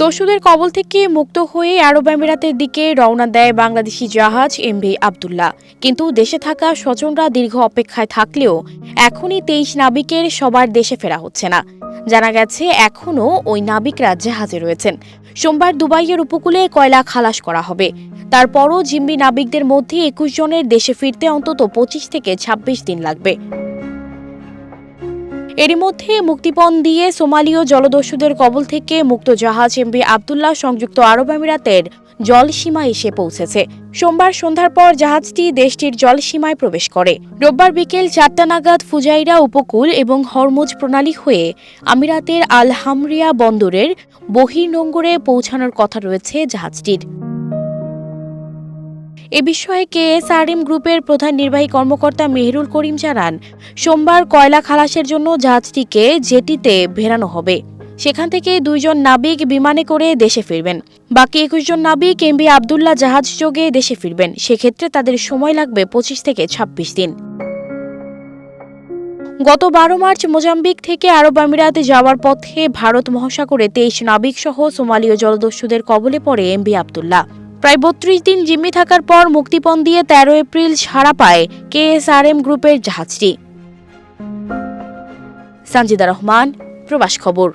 দস্যুদের কবল থেকে মুক্ত হয়ে আরব আমিরাতের দিকে রওনা দেয় বাংলাদেশি জাহাজ এমভি আবদুল্লাহ। কিন্তু দেশে থাকা স্বজনরা দীর্ঘ অপেক্ষায় থাকলেও এখনই তেইশ নাবিকের সবার দেশে ফেরা হচ্ছে না। জানা গেছে, এখনও ওই নাবিকরা জাহাজে রয়েছেন। সোমবার দুবাইয়ের উপকূলে কয়লা খালাস করা হবে। তারপরও জিম্বি নাবিকদের মধ্যে একুশ জনের দেশে ফিরতে অন্তত পঁচিশ থেকে ২৬ দিন লাগবে। এরই মধ্যে মুক্তিপণ দিয়ে সোমালীয় জলদস্যুদের কবল থেকে মুক্ত জাহাজ এমবি আবদুল্লাহ সংযুক্ত আরব আমিরাতের জলসীমা এসে পৌঁছেছে। সোমবার সন্ধ্যার পর জাহাজটি দেশটির জলসীমায় প্রবেশ করে। রোববার বিকেল চারটা নাগাদ ফুজাইরা উপকূল এবং হরমুজ প্রণালী হয়ে আমিরাতের আল হামরিয়া বন্দরের বহির্নোঙ্গরে পৌঁছানোর কথা রয়েছে জাহাজটির। এ বিষয়ে কেএসআরএম গ্রুপের প্রধান নির্বাহী কর্মকর্তা মেহরুল করিম জানান, সোমবার কয়লা খালাসের জন্য জাহাজটিকে জেটিতে ভেড়ানো হবে। সেখান থেকে দুইজন নাবিক বিমানে করে দেশে ফিরবেন। বাকি একুশ জন নাবিক এমবি আবদুল্লাহ জাহাজ যোগে দেশে ফিরবেন। সেক্ষেত্রে তাদের সময় লাগবে পঁচিশ থেকে ছাব্বিশ দিন। গত বারো মার্চ মোজাম্বিক থেকে আরব আমিরাতে যাওয়ার পথে ভারত মহাসাগরে তেইশ নাবিক সহ সোমালীয় জলদস্যুদের কবলে পড়ে এমবি আবদুল্লাহ। প্রায় বত্রিশ দিন জিম্মি থাকার পর মুক্তিপণ দিয়ে তেরো এপ্রিল ছাড়া পায় কেএসআরএম গ্রুপের জাহাজটি। সঞ্জিদা রহমান, প্রবাস খবর।